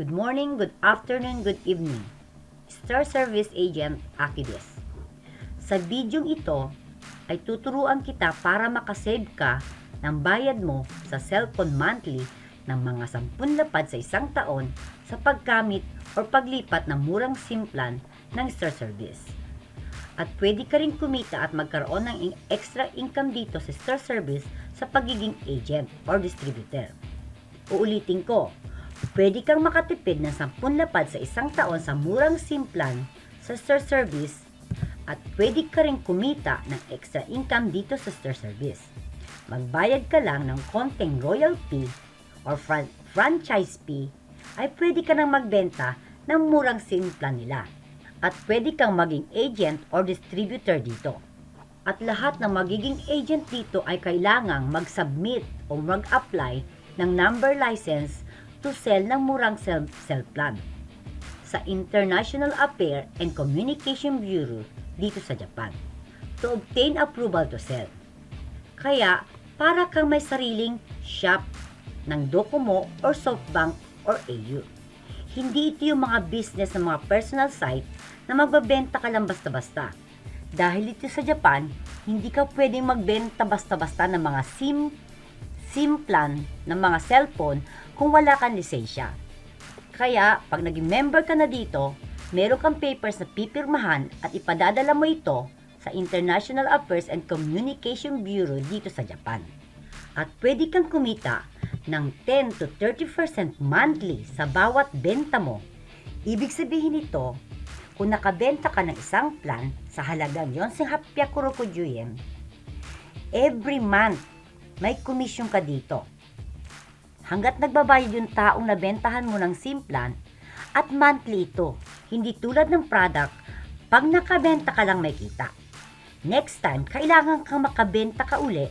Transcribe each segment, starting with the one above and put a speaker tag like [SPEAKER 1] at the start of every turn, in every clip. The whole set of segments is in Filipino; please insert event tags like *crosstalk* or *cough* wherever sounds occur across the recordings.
[SPEAKER 1] Good morning, good afternoon, good evening. Star Service Agent Akides. Sa bidyong ito ay tuturuan kita para makasave ka ng bayad mo sa cellphone monthly ng mga 10 lapad sa isang taon sa paggamit o paglipat ng murang SIM plan ng Star Service. At pwede ka rin kumita at magkaroon ng extra income dito sa Star Service sa pagiging agent or distributor. Uulitin ko, pwede kang makatipid ng 10 lapad sa isang taon sa murang SIM plan sa Star Service at pwede ka rin kumita ng extra income dito sa Star Service. Magbayad ka lang ng konting royalty or fran- franchise fee ay pwede ka nang magbenta ng murang SIM plan nila. At pwede kang maging agent or distributor dito. At lahat ng magiging agent dito ay kailangang mag-submit o mag-apply ng number license to sell ng murang cell, plan sa International Affair and Communication Bureau dito sa Japan to obtain approval to sell. Kaya, para kang may sariling shop ng Docomo or SoftBank or AU. Hindi ito yung mga business ng mga personal site na magbabenta ka lang basta-basta. Dahil ito sa Japan, hindi ka pwedeng magbenta basta-basta ng mga SIM SIM plan ng mga cellphone kung wala kang lisensya. Kaya, pag naging member ka na dito, meron kang papers na pipirmahan at ipadadala mo ito sa International Affairs and Communication Bureau dito sa Japan. At pwede kang kumita ng 10 to 30% monthly sa bawat benta mo. Ibig sabihin nito, kung nakabenta ka ng isang plan sa halagang 400 kurokuju yen, every month may komisyon ka dito. Hanggat nagbabayad yung taong nabentahan mo ng SIM plan at monthly ito, hindi tulad ng product, pag nakabenta ka lang may kita. Next time, kailangan kang makabenta ka uli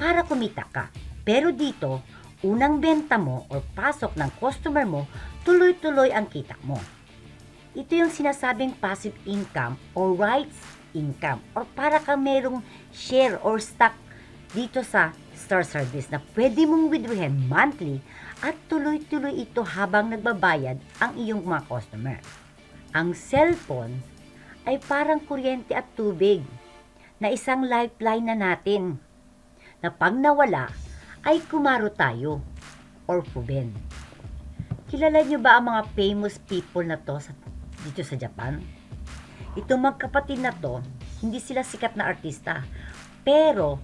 [SPEAKER 1] para kumita ka. Pero dito, unang benta mo or pasok ng customer mo, tuloy-tuloy ang kita mo. Ito yung sinasabing passive income or rights income or para kang merong share or stock dito sa Star Service na pwede mong withdrawin monthly at tuloy-tuloy ito habang nagbabayad ang iyong mga customer. Ang cellphone ay parang kuryente at tubig na isang lifeline na natin na pag nawala ay kumaro tayo or puben. Kilala niyo ba ang mga famous people na to sa, dito sa Japan? Itong magkapatid na to, hindi sila sikat na artista, pero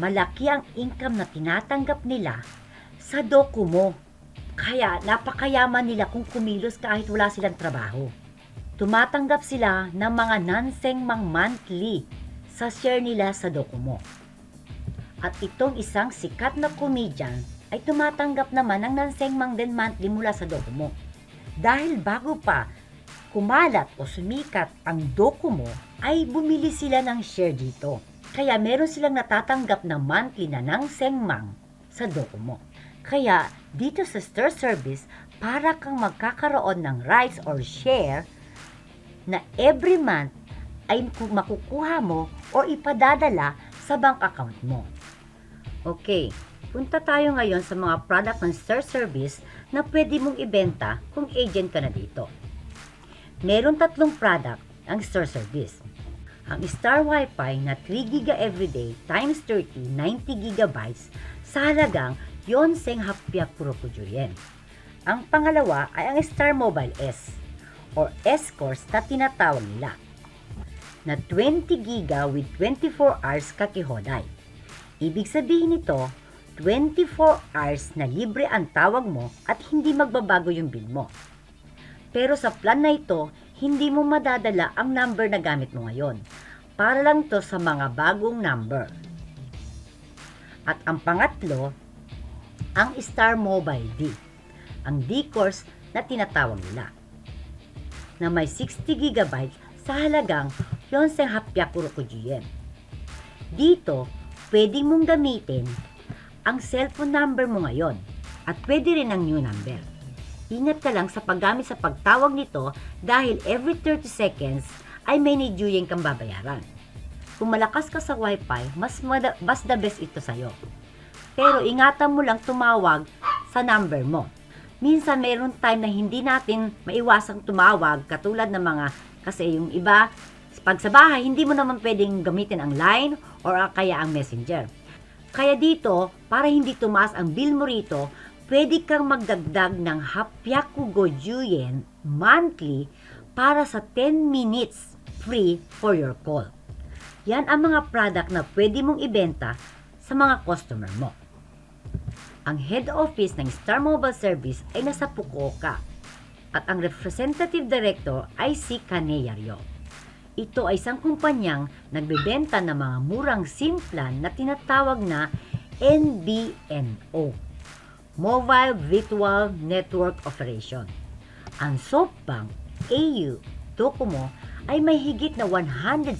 [SPEAKER 1] malaki ang income na tinatanggap nila sa Docomo. Kaya napakayaman nila kung kumilos kahit wala silang trabaho. Tumatanggap sila ng mga nanseng mang monthly sa share nila sa Docomo. At itong isang sikat na comedian ay tumatanggap naman ng nanseng mang din monthly mula sa Docomo. Dahil bago pa kumalat o sumikat ang Docomo, ay bumili sila ng share dito. Kaya meron silang natatanggap na monthly na ng sengmang sa Docomo. Kaya dito sa Star Service, para kang magkakaroon ng rights or share na every month ay ku- makukuha mo o ipadadala sa bank account mo. Okay, punta tayo ngayon sa mga product ng Star Service na pwede mong ibenta kung agent ka na dito. Meron tatlong product ang Star Service. Ang Star Wi-Fi na 3 GB everyday times 30, 90 GB sa halagang Yonseng Hapyak Kurokujo yen. Ang pangalawa ay ang Star Mobile S or S-Course na tinatawag nila na 20 GB with 24 hours kakihoday. Ibig sabihin nito, 24 hours na libre ang tawag mo at hindi magbabago yung bill mo. Pero sa plan na ito, hindi mo madadala ang number na gamit mo ngayon. Para lang to sa mga bagong number. At ang pangatlo, ang Star Mobile D. Ang D-Course na tinatawag nila. Na may 60 GB sa halagang 4,800 yen. Dito, pwede mong gamitin ang cellphone number mo ngayon at pwede rin ang new number. Ingat ka lang sa paggamit sa pagtawag nito dahil every 30 seconds ay may nidyuyeng kang babayaran. Kung malakas ka sa wifi, mas, mada- mas the best ito sa'yo. Pero ingatan mo lang tumawag sa number mo. minsan mayroon time na hindi natin maiwasang tumawag katulad ng mga kasi yung iba pag sa bahay hindi mo naman pwedeng gamitin ang line or kaya ang messenger. Kaya dito, para hindi tumaas ang bill mo rito, pwede kang magdagdag ng hapyaku gojuyen monthly para sa 10 minutes free for your call. Yan ang mga product na pwede mong ibenta sa mga customer mo. Ang head office ng Star Mobile Service ay nasa Fukuoka at ang representative director ay si Kanea Ryo. Ito ay isang kumpanyang nagbebenta ng mga murang SIM plan na tinatawag na NBNO, Mobile Virtual Network Operation. Ang SoftBank, AU, Docomo ay may higit na 170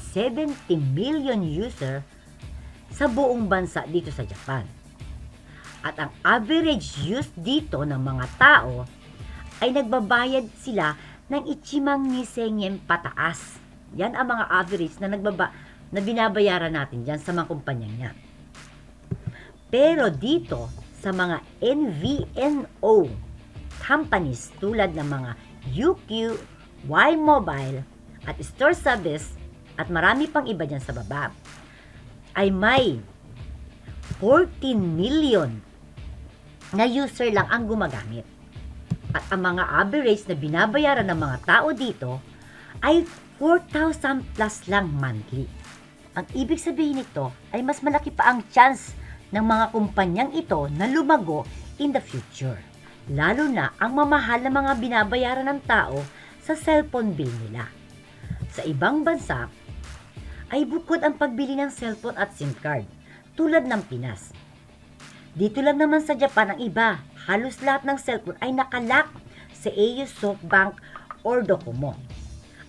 [SPEAKER 1] million user sa buong bansa dito sa Japan. At ang average use dito ng mga tao ay nagbabayad sila ng ichimang nisengyen pataas. Yan ang mga average na nagbaba na binabayaran natin dyan sa mga kumpanyang yan. Pero dito, sa mga NVNO companies tulad ng mga UQ, Y Mobile, at Store Service, at marami pang iba dyan sa baba, ay may 14 million na user lang ang gumagamit. At ang mga average na binabayaran ng mga tao dito ay 4,000 plus lang monthly. Ang ibig sabihin nito ay mas malaki pa ang chance ng mga kumpanyang ito na lumago in the future. Lalo na ang mamahal na mga binabayaran ng tao sa cellphone bill nila. Sa ibang bansa, ay bukod ang pagbili ng cellphone at SIM card, tulad ng Pinas. Dito lang naman sa Japan ang iba, halos lahat ng cellphone ay nakalak sa AU SoftBank or Docomo.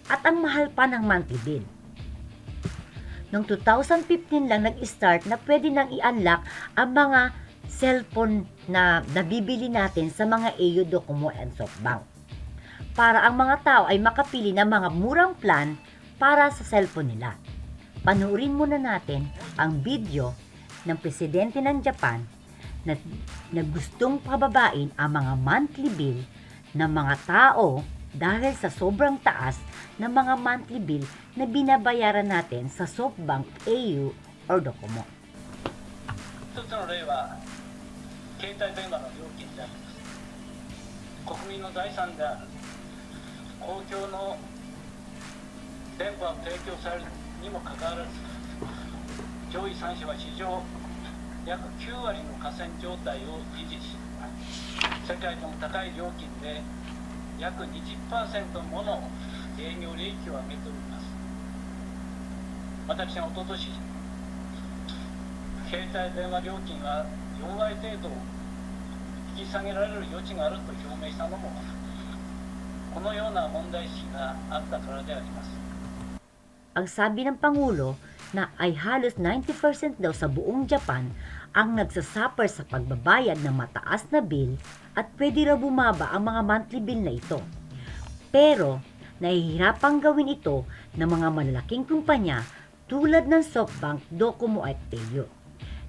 [SPEAKER 1] At ang mahal pa ng monthly bill. Noong 2015 lang nag-start na pwede nang i-unlock ang mga cellphone na nabibili natin sa mga AU Docomo and SoftBank. Para ang mga tao ay makapili ng mga murang plan para sa cellphone nila. Panuorin muna natin ang video ng presidente ng Japan na, na gustong pababain ang mga monthly bill ng mga tao dahil sa sobrang taas ng mga monthly bill na binabayaran natin sa SoftBank, AU, or Docomo.
[SPEAKER 2] 一つの例は携帯電話の料金であります国民の財産である公共の電波を提供されるにもかかわらず上位3社は史上約9割の河川状態を維持し世界でも高い料金で 約20%もの営業利益を上げております。私はおととし携帯電話料金は4割程度引き下げられる余地があると表明したのもこのような問題意識があったからであります。
[SPEAKER 1] Ang sabi ng Pangulo na ay halos 90% daw sa buong Japan ang nagsasuffer sa pagbabayad ng mataas na bill at pwede raw bumaba ang mga monthly bill na ito. Pero, nahihirapang gawin ito ng mga malalaking kumpanya tulad ng SoftBank, Docomo at Payo.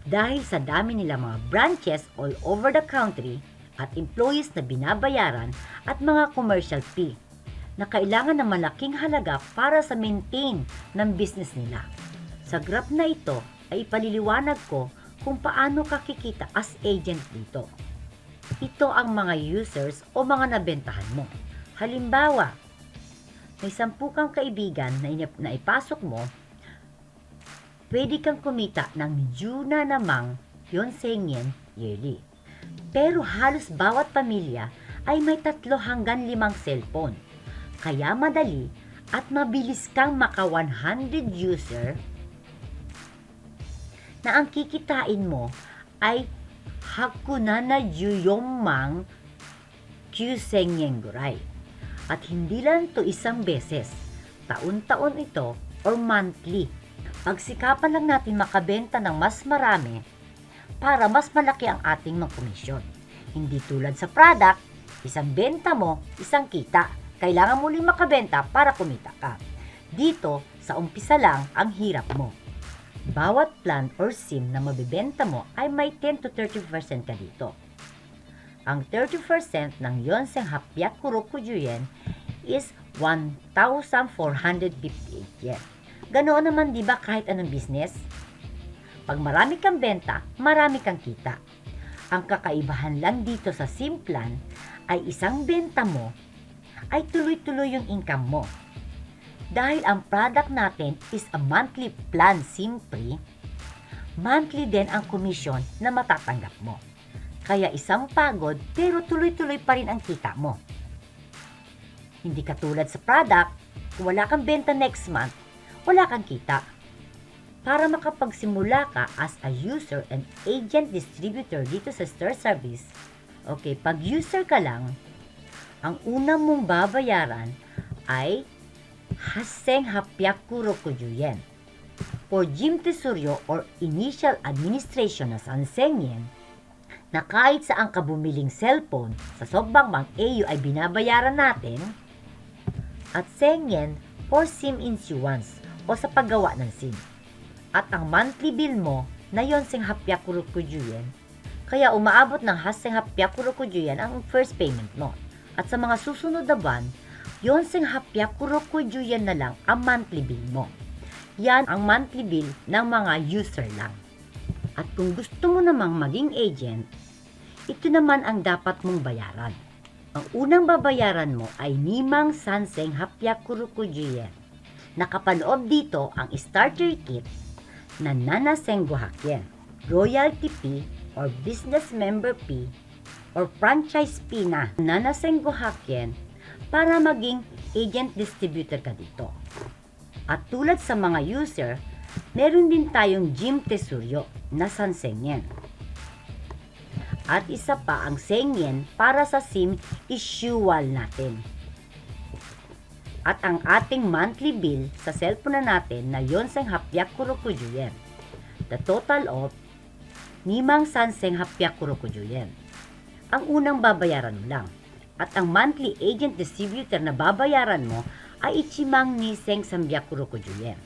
[SPEAKER 1] Dahil sa dami nila mga branches all over the country at employees na binabayaran at mga commercial fee na kailangan ng malaking halaga para sa maintain ng business nila. Sa graph na ito ay ipaliliwanag ko kung paano kakikita as agent dito. Ito ang mga users o mga nabentahan mo. Halimbawa, may sampu kang kaibigan na, na ipasok mo, pwede kang kumita ng Juna namang yon yen yearly. Pero halos bawat pamilya ay may tatlo hanggang limang cellphone. Kaya madali at mabilis kang maka 100 user na ang kikitain mo ay hakuna na juyomang kyusengyen guray. At hindi lang to isang beses. Taon-taon ito or monthly. Pagsikapan lang natin makabenta ng mas marami para mas malaki ang ating mga komisyon. Hindi tulad sa product, isang benta mo, isang kita. Kailangan muli makabenta para kumita ka. Dito, sa umpisa lang ang hirap mo. Bawat plan or SIM na mabibenta mo ay may 10 to 30% ka dito. ang 30% ng Yonseng Hapyak Kurokuju yen is 1,458 yen. Ganoon naman 'di ba kahit anong business? Pag marami kang benta, marami kang kita. Ang kakaibahan lang dito sa Simplan ay isang benta mo ay tuloy-tuloy yung income mo. Dahil ang product natin is a monthly plan simpre, monthly din ang komisyon na matatanggap mo. Kaya isang pagod pero tuloy-tuloy pa rin ang kita mo. Hindi katulad sa product, wala kang benta next month, wala kang kita. Para makapagsimula ka as a user and agent distributor dito sa Star Service, okay, pag user ka lang, ang una mong babayaran ay Haseng Hapyakurokuju yen. For Jim Tesoryo or Initial Administration na Sanseng yen, na kahit saan ka bumiling cellphone sa Sogbangmang AU ay binabayaran natin, at Seng yen for SIM issuance o sa paggawa ng SIM. At ang monthly bill mo na yon sing Hapyakurokuju yen, kaya umaabot ng Haseng Hapyakurokuju yen ang first payment mo. At sa mga susunod na buwan, yon sing yen na lang ang monthly bill mo. Yan ang monthly bill ng mga user lang. At kung gusto mo namang maging agent, ito naman ang dapat mong bayaran. Ang unang babayaran mo ay Nimang Sanseng Hapyakurokuju yen. Nakapaloob dito ang starter kit na Nana Sengohak yen, royalty fee or business member fee or franchise fee na Nana Sengohak yen para maging agent distributor ka dito. At tulad sa mga user, meron din tayong Jim Tesuryo na Sansengyen. At isa pa ang Sengyen para sa SIM issual natin. At ang ating monthly bill sa cellphone na natin na Yonseng Hapyak Kurokuju yen. The total of Nimang Sanseng Hapyak Kurokuju yen. Ang unang babayaran mo lang. At ang monthly agent distributor na babayaran mo ay Ichimang Niseng Sambyak Kurokuju yen.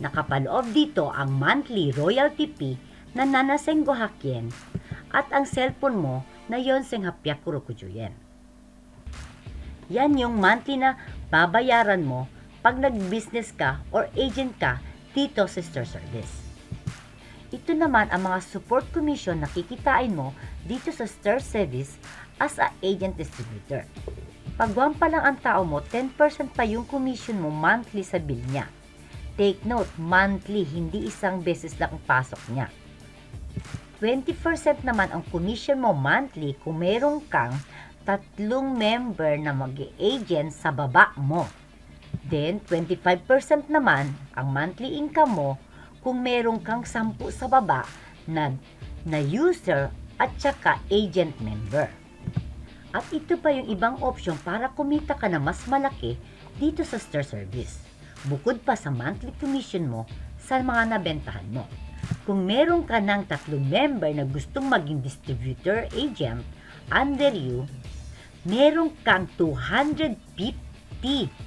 [SPEAKER 1] Nakapaloob dito ang monthly royalty fee na Nanaseng Gohak yen at ang cellphone mo na Yonseng Hapyak Kurokuju yen. Yan yung monthly na babayaran mo pag nag-business ka or agent ka dito sa Star Service. Ito naman ang mga support commission na kikitain mo dito sa Star Service as a agent distributor. Pag one pa lang ang tao mo, 10% pa yung commission mo monthly sa bill niya. Take note, monthly, hindi isang beses lang ang pasok niya. 20% naman ang commission mo monthly kung meron kang tatlong member na mag agent sa baba mo. Then, 25% naman ang monthly income mo kung meron kang 10 sa baba na, na user at saka agent member. At ito pa yung ibang option para kumita ka na mas malaki dito sa Star Service. Bukod pa sa monthly commission mo sa mga nabentahan mo. Kung meron ka ng tatlong member na gustong maging distributor agent under you, meron kang 250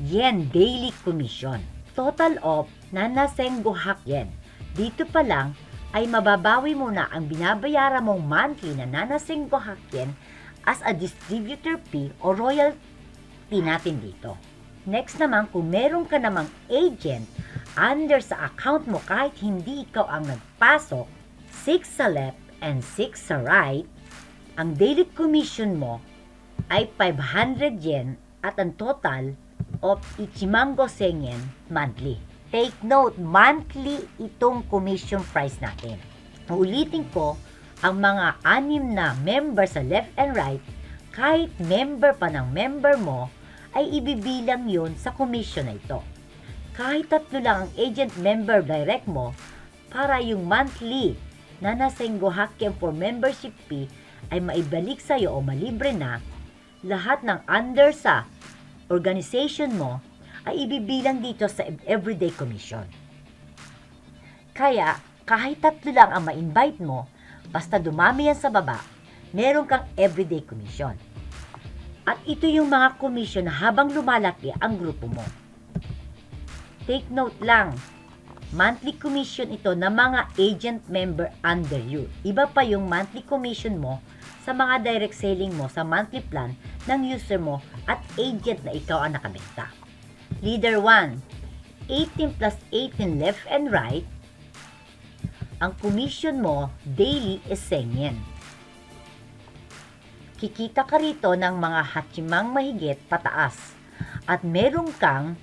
[SPEAKER 1] yen daily commission. Total of nanasenggohak yen. Dito pa lang ay mababawi mo na ang binabayaran mong monthly na nanasenggohak yen as a distributor fee o royalty natin dito. Next naman, kung meron ka namang agent under sa account mo kahit hindi ikaw ang nagpasok, 6 sa left and 6 sa right, ang daily commission mo ay 500 yen at ang total of Ichimango Sengen monthly. Take note, monthly itong commission price natin. Uulitin ko, ang mga anim na member sa left and right, kahit member pa ng member mo, ay ibibilang yon sa commission na ito. Kahit tatlo lang ang agent member direct mo, para yung monthly na nasenggo hakken for membership fee ay maibalik sa'yo o malibre na, lahat ng under sa organization mo ay ibibilang dito sa everyday commission. Kaya, kahit tatlo lang ang ma-invite mo, basta dumami yan sa baba, meron kang everyday commission. At ito yung mga commission habang lumalaki ang grupo mo. Take note lang, monthly commission ito ng mga agent member under you. Iba pa yung monthly commission mo sa mga direct selling mo sa monthly plan ng user mo at agent na ikaw ang nakabenta. Leader 1, 18 plus 18 left and right. Ang commission mo daily is 100 yen. Kikita ka rito ng mga hachimang mahigit pataas at meron kang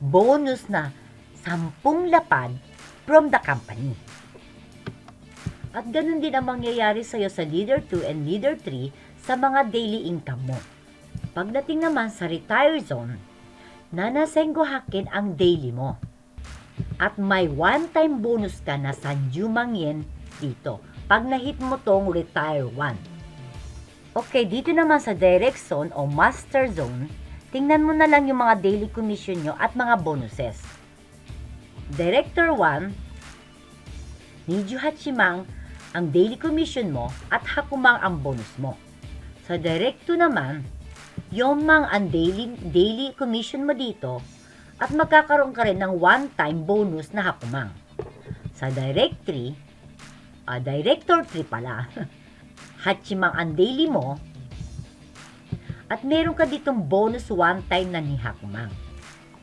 [SPEAKER 1] bonus na 10 lapad from the company. At ganun din ang mangyayari sa'yo sa Leader 2 and Leader 3 sa mga daily income mo. Pagdating naman sa retire zone, nanasenggo hakin ang daily mo. At may one-time bonus ka na sa yen dito pag nahit mo tong retire 1. Okay, dito naman sa direct zone o master zone, tingnan mo na lang yung mga daily commission nyo at mga bonuses. Director 1, Niju Hachimang ang daily commission mo at Hakumang ang bonus mo. Sa Direct 2 naman, Yomang ang daily, daily commission mo dito at magkakaroon ka rin ng one-time bonus na Hakumang. Sa Direct 3, ah, Director 3 pala, *laughs* Hachimang ang daily mo at meron ka ditong bonus one-time na ni Hakumang.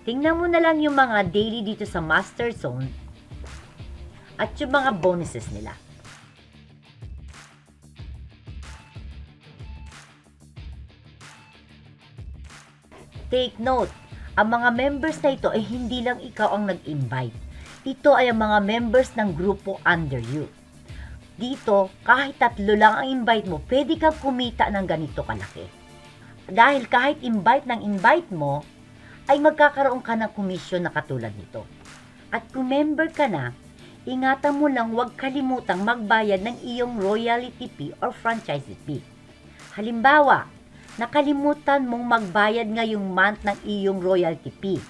[SPEAKER 1] Tingnan mo na lang yung mga daily dito sa Master Zone at yung mga bonuses nila. Take note, ang mga members na ito ay hindi lang ikaw ang nag-invite. Ito ay ang mga members ng grupo under you. Dito, kahit tatlo lang ang invite mo, pwede kang kumita ng ganito kalaki. Dahil kahit invite ng invite mo, ay magkakaroon ka ng komisyon na katulad nito. At kung member ka na, ingatan mo lang huwag kalimutang magbayad ng iyong royalty fee or franchise fee. Halimbawa, nakalimutan mong magbayad ngayong month ng iyong royalty fee.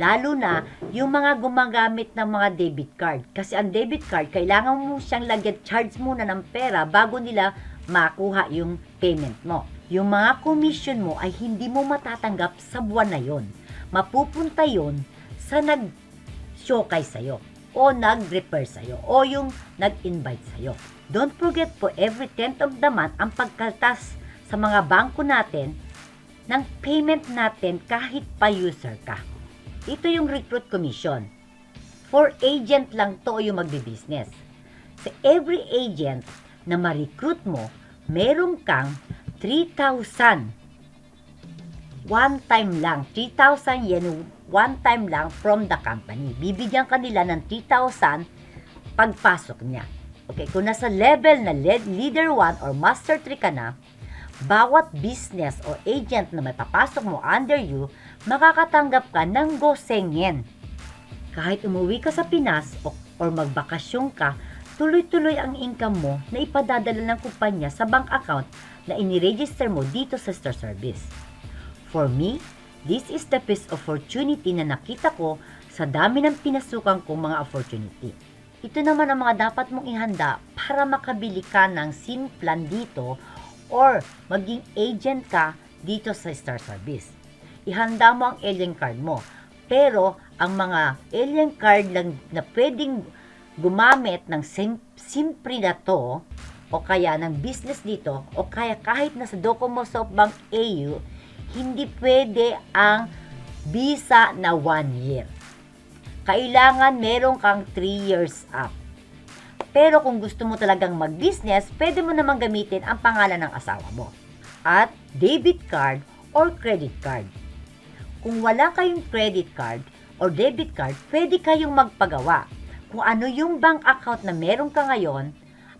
[SPEAKER 1] Lalo na yung mga gumagamit ng mga debit card. Kasi ang debit card, kailangan mo siyang lagyan charge muna ng pera bago nila makuha yung payment mo. Yung mga commission mo ay hindi mo matatanggap sa buwan na yon. Mapupunta yon sa nag-showcase sa'yo o nag-refer sa'yo o yung nag-invite sa'yo. Don't forget po every 10th of the month ang pagkaltas sa mga bangko natin ng payment natin kahit pa user ka. Ito yung recruit commission. For agent lang to yung magbi-business. Sa every agent na ma-recruit mo, meron kang 3,000 one time lang, 3,000 yen one time lang from the company. Bibigyan ka nila ng 3,000 pagpasok niya. Okay, kung nasa level na lead, leader 1 or master 3 ka na, bawat business o agent na may papasok mo under you, makakatanggap ka ng goseng yen. Kahit umuwi ka sa Pinas o, or magbakasyon ka, tuloy-tuloy ang income mo na ipadadala ng kumpanya sa bank account na iniregister mo dito sa Star Service. For me, this is the best opportunity na nakita ko sa dami ng pinasukan kong mga opportunity. Ito naman ang mga dapat mong ihanda para makabili ka ng SIM plan dito or maging agent ka dito sa Star Service. Ihanda mo ang alien card mo. Pero ang mga alien card lang na pwedeng gumamit ng sim, simpre na to o kaya ng business dito o kaya kahit nasa Docomo SoftBank AU hindi pwede ang visa na 1 year. Kailangan meron kang 3 years up. Pero kung gusto mo talagang mag-business, pwede mo namang gamitin ang pangalan ng asawa mo. At debit card or credit card. Kung wala kayong credit card or debit card, pwede kayong magpagawa. Kung ano yung bank account na meron ka ngayon,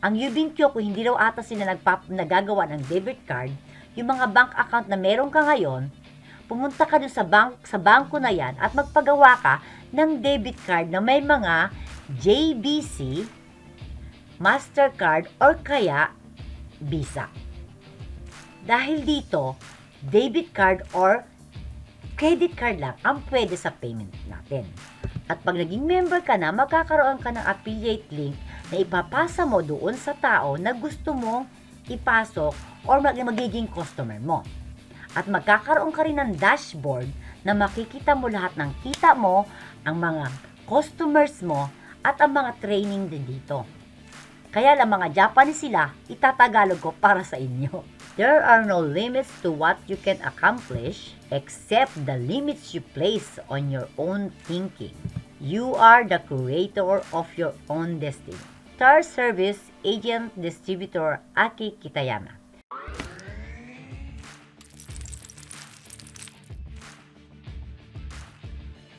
[SPEAKER 1] ang Yubinkyo, kung hindi raw ata sila nagpap nagagawa ng debit card, yung mga bank account na meron ka ngayon, pumunta ka dun sa, bank, sa bangko na yan at magpagawa ka ng debit card na may mga JBC, Mastercard, or kaya Visa. Dahil dito, debit card or credit card lang ang pwede sa payment natin. At pag naging member ka na, magkakaroon ka ng affiliate link na ipapasa mo doon sa tao na gusto mong ipasok or mag magiging customer mo. At magkakaroon ka rin ng dashboard na makikita mo lahat ng kita mo, ang mga customers mo, at ang mga training din dito. Kaya lang mga Japanese sila, itatagalog ko para sa inyo. There are no limits to what you can accomplish except the limits you place on your own thinking. You are the creator of your own destiny. Star Service Agent Distributor Aki Kitayama